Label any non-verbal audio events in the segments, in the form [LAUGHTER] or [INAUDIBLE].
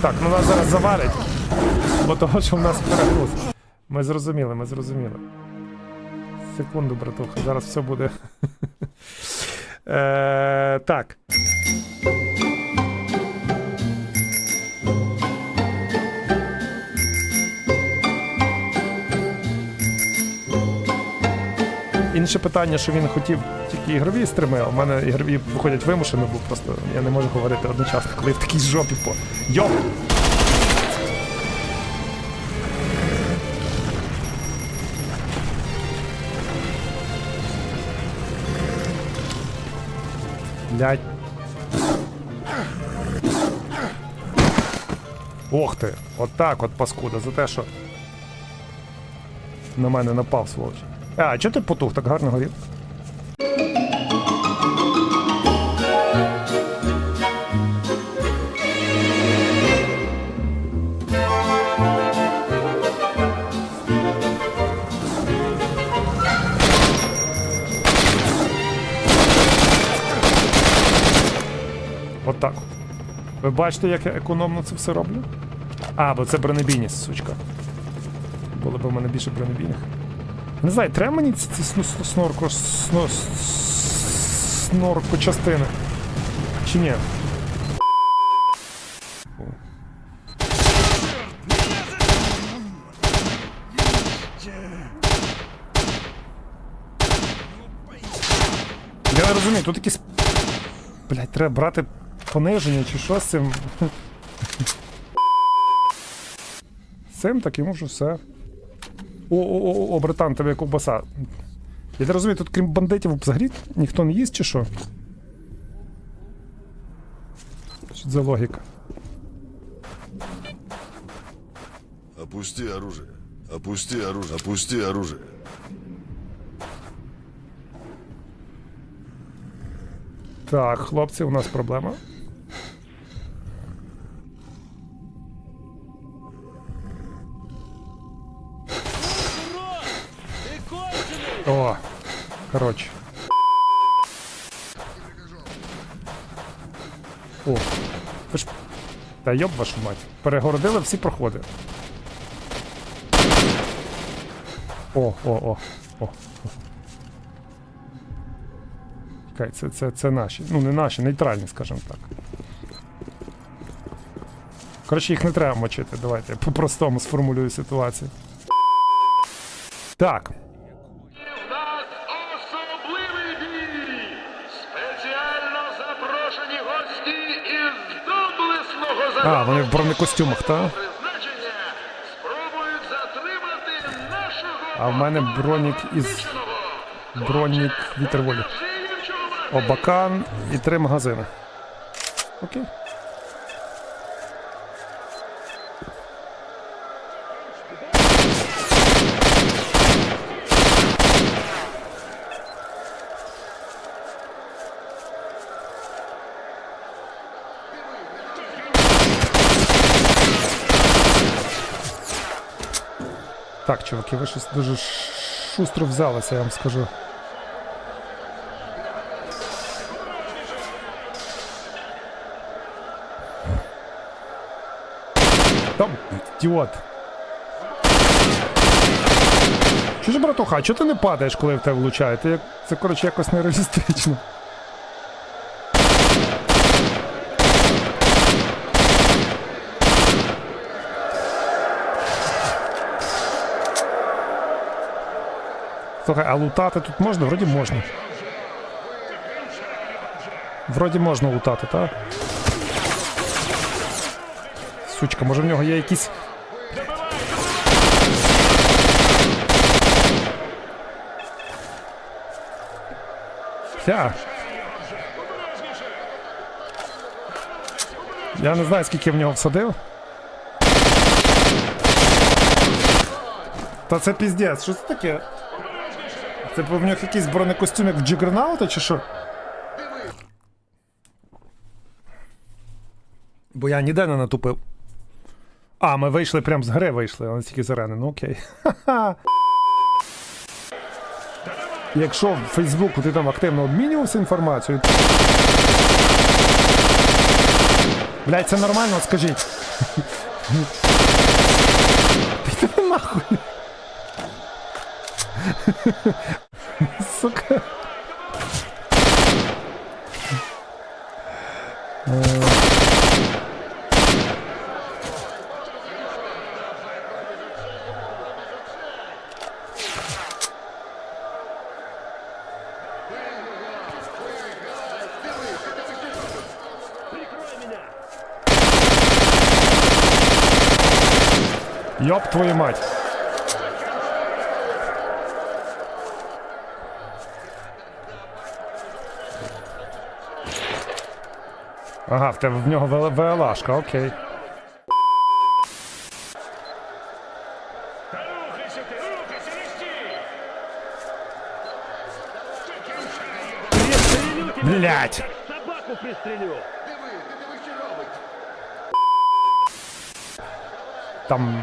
Так, ну нас зараз завалять. Бо того, що в нас перегруз. Ми зрозуміли, ми зрозуміли. Секунду, братуха, зараз все буде. [LAUGHS] Е, так. Інше питання, що він хотів тільки ігрові стрими, а в мене ігрові виходять вимушено, бо просто я не можу говорити одночасно, коли в такій жопі по. Йоп! Блять. Ох ти! Отак от паскуда, за те, що на мене напав, сволоч. А, чого ти потух так гарно горів? Ви бачите, як я економно це все роблю? А, бо це бронебійність, сучка. Було б в мене більше бронебійних. Не знаю, треба мені ці, ці сно- сно- снорко, сно, снорко частини. Чи ні? Я не розумію, тут якісь. Блять, треба брати пониження чи що з цим. З цим так йому вже все. О, о, о, о, братан, тебе ковбаса. Я не розумію, тут крім бандитів взагалі ніхто не їсть чи що? Що це за логіка? Опусти оружие. Опусти оружие. Опусти оружие. Так, хлопці, у нас проблема. Коротше. О, ви ж... Та йоб вашу мать. Перегородили всі проходи. О, о, о, о. Чекай, це, це, це наші. Ну, не наші, нейтральні, скажімо так. Коротше, їх не треба мочити. Давайте я по-простому сформулюю ситуацію. Так. В нас особливий бій! Спеціально запрошені гості із доблесного А, вони в бронекостюмах, та? призначення спробують затримати нашого А в мене бронік із. Бронік вітер волі. Обакан і три магазини. Окей. Так, чуваки, ви щось дуже шустро взялися, я вам скажу. Там, ідіот. Що ж, братуха, чого ти не падаєш, коли в тебе влучає? Це, коротше, якось нереалістично. Слухай, а лутати тут можна? Вроді можна. Вроді можна лутати, так? Сучка, може в нього є якісь. Тя. Я не знаю, скільки в нього всадив. Та це піздець, що це таке? Це в нього якийсь бронекостюм як в Джигернаута чи що? Бо я ніде не натупив. А, ми вийшли прямо з гри вийшли, але тільки з арени, ну окей. Якщо в Фейсбуку ти там активно обмінювався інформацією. Блядь, це нормально, скажіть. Ти ти нахуй. [LAUGHS] Сука. Ёб твою мать. Ага, в тебе в нього ВЛ- ВЛАшка, окей. Блять! Собаку пристрелю! Там.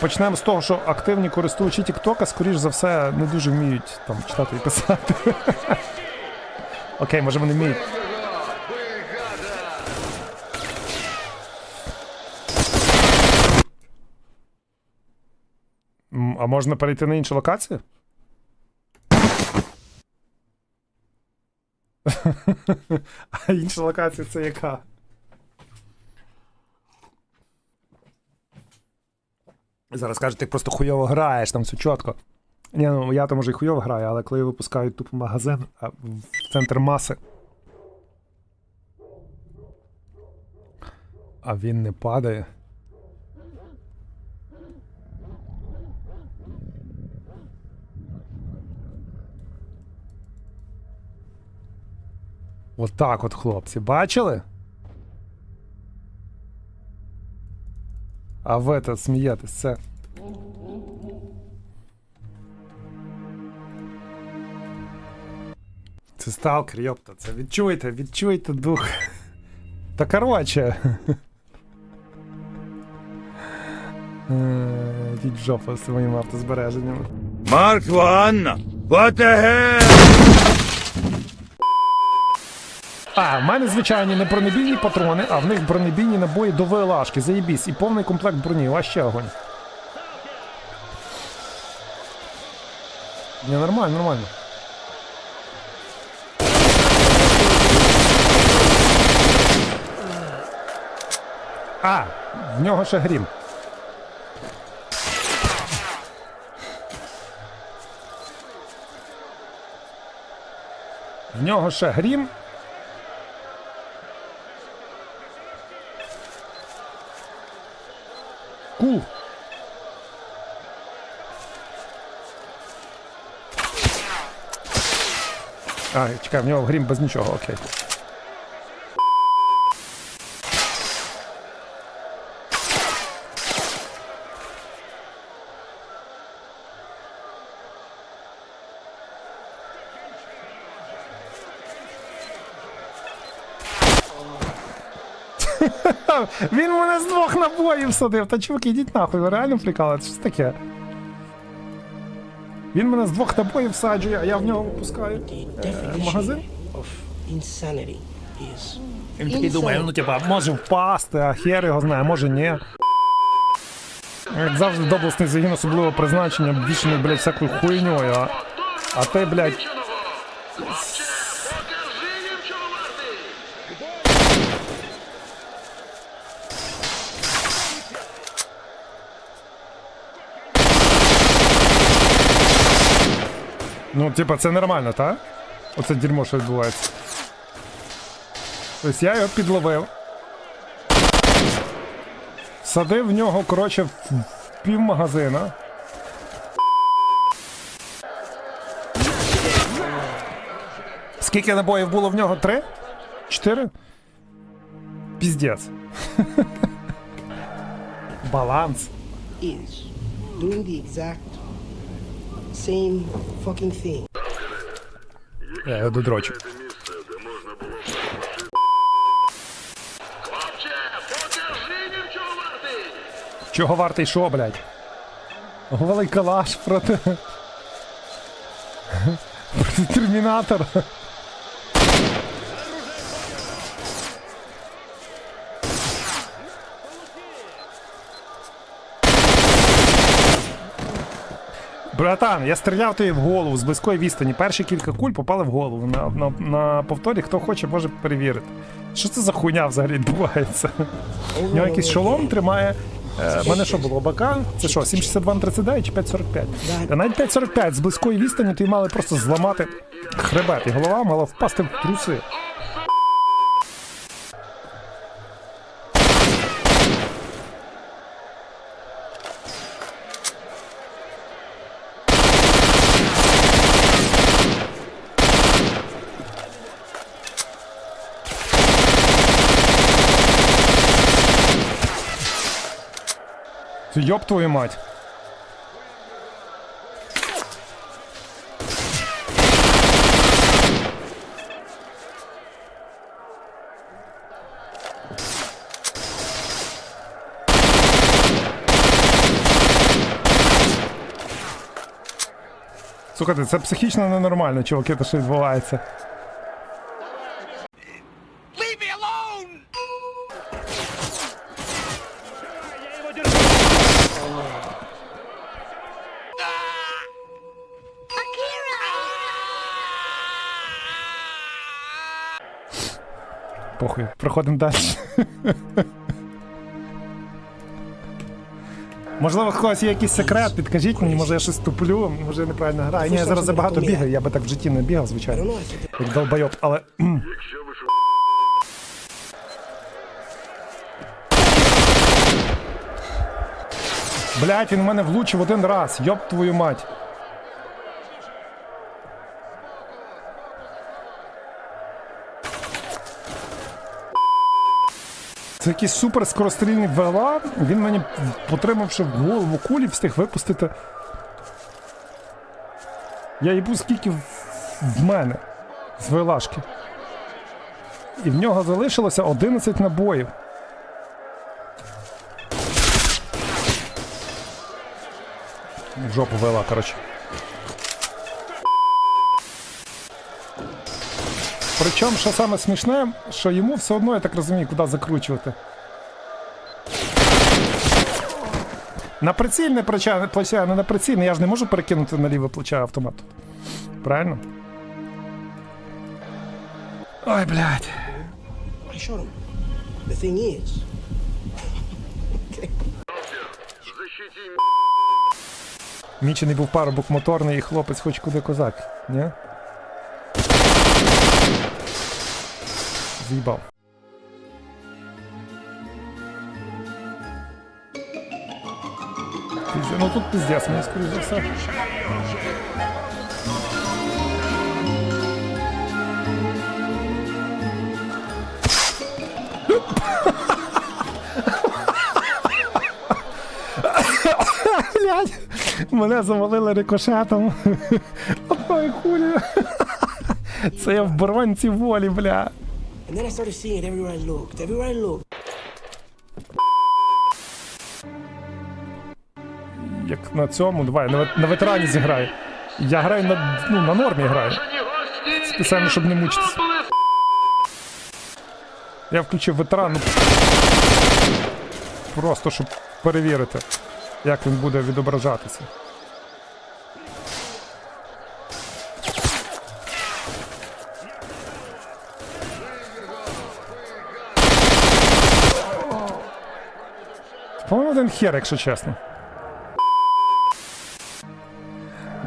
Почнемо з того, що активні користувачі TikTok, скоріш за все, не дуже вміють там читати і писати. Окей, може вони вміють. А можна перейти на іншу локацію? [LAUGHS] А інша локація це яка? Зараз кажуть, ти просто хуйово граєш, там все чітко. Ні, ну я то може і хуйово граю, але коли випускають тупо магазин а в центр маси. А він не падає. Отак от, хлопці, бачили? А ви це. Це сталкер, йопта, це відчуйте, відчуйте дух. Та короче. Е, Йдіть в жопу з своїми автозбереженнями. Mark One, what the hell? А, в мене звичайні не бронебійні патрони, а в них бронебійні набої до ВЛАшки, заєбісь, і повний комплект броні, а ще огонь. Не, нормально, нормально. А, в нього ще грім. В нього ще грім. Кул. А, чекай, в нього грім без нічого, окей. Він мене з двох набоїв садив. Та чуваки, ідіть нахуй, ви реально прикалуєтесь? Що це таке? Він мене з двох набоїв всаджує, а я в нього випускаю. Е, магазин? Він такий думає, ну типа, може впасти, а хер його знає, може ні. Як завжди, доблесний загін особливого призначення, більше, блядь, всякою хуйньою, а, а ти, блядь, Хлопче, покажи їм, чого вартий! Ну, типа, це нормально, так? Оце дерьмо, що відбувається. Тобто я його підловив. Садив в нього, коротше, в, пів магазина. Скільки набоїв було в нього? Три? Чотири? Піздець. [LAUGHS] Баланс. doing the exact same fucking thing. Я його додрочу. Чого вартий! Що, блядь? Голий калаш проти. проти термінатора. Братан, я стріляв тобі в голову з близької відстані. Перші кілька куль попали в голову. На, на, на повторі, хто хоче, може перевірити. Що це за хуйня взагалі відбувається? У нього якийсь шолом тримає. Е, в мене що було? Бака? Це що, 762 на 39 чи 545? Та навіть 545 з близької відстані ти мали просто зламати хребет, і голова мала впасти в труси. Йоб твою мать. Слухайте, це психічно ненормально, чуваки, те, що відбувається. Похуй, проходимо далі. Можливо, когось є якийсь секрет, підкажіть мені, може я щось туплю, може я неправильно граю. Ні, я зараз забагато бігаю, я би так в житті не бігав, звичайно. Як долбойоб, але. Блять, він в мене влучив один раз, йоб твою мать. Це якийсь супер скорострільний ВЛА. Він мені, потримавши в голову кулі, встиг випустити. Я їбу скільки в, мене з ВЛАшки. І в нього залишилося 11 набоїв. В жопу ВЛА, коротше. Причому, що саме смішне, що йому все одно, я так розумію, куди закручувати. На прицільне плече, а не на прицільне, я ж не можу перекинути на ліве плече автомат. Правильно? Ой, блядь. The thing is, Мічений був парубок моторний і хлопець хоч куди козак, ні? Пізде- Ну тут пиздец, мені скоріш за все. Мене завалили рикошетом. Ой, хулі. Це я в боронці волі, бля. And then I started seeing it everywhere I looked. Everywhere I looked, Як на цьому, давай, на, вет- на ветерані зіграю. Я граю на, ну, на нормі граю. Спеціально, щоб не мучитися. Я включив ветеран. ну, Просто щоб перевірити, як він буде відображатися. Один хер, якщо чесно.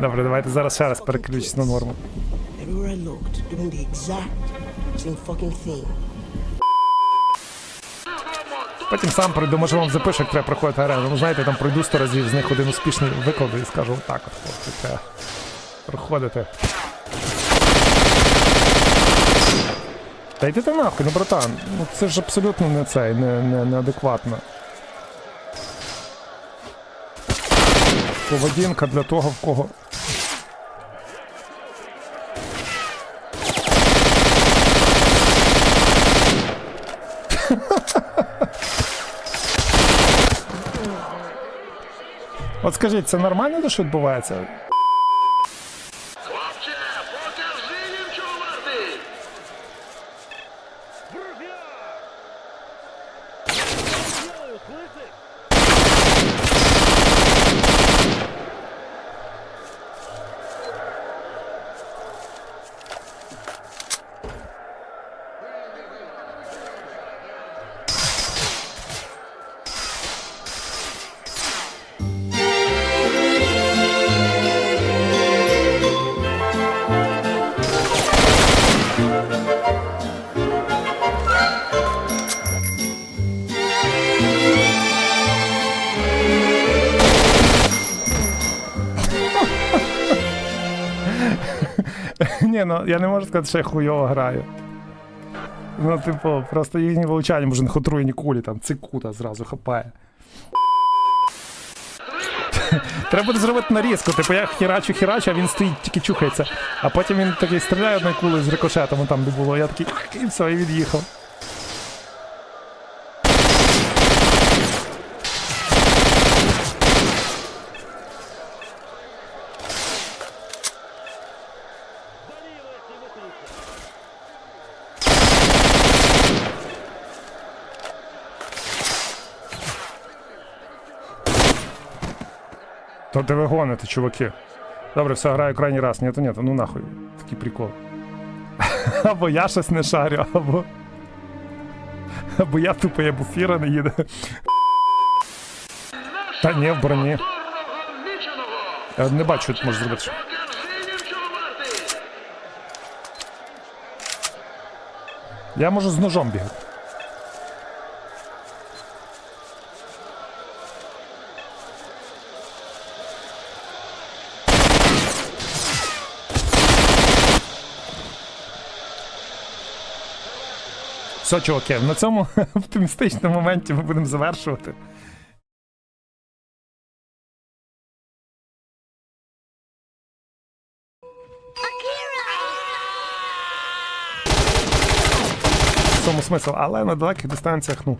Добре, давайте зараз ще раз переключусь на норму. Потім сам пройду, може вам запишу, як треба проходити арену. Ну, знаєте, там пройду сто разів, з них один успішний викладу і скажу так от, хлопці, треба проходити. Та йди ти нахуй, ну братан, ну це ж абсолютно не цей, не, не, неадекватно. Поведінка для того, в кого. [LAUGHS] От скажіть, це нормально, що відбувається? Ну я не можу сказати, що я хуйово граю. Ну, типу, просто їхні влучання, може, не отруєні кулі, там цикута зразу хапає. [LAUGHS] Треба буде зробити нарізку. Типу я хірачу, хірачу, а він стоїть, тільки чухається. А потім він такий стріляє одною кулею з рикошетом, там де було. Я такий, і все, і від'їхав. То де ви гоните, чуваки. Добре, все, граю крайній раз. Ні, то ні, то ну нахуй. Такий прикол. [LAUGHS] Або я щось не шарю, або. Або я тупо я буфіра не їде. Та ні, в броні. Я не бачу, що ти можеш зробити. Я можу з ножом бігати. Все, чуваки, на цьому [LAUGHS] оптимістичному моменті ми будемо завершувати. В цьому смисл, але на далеких дистанціях, ну.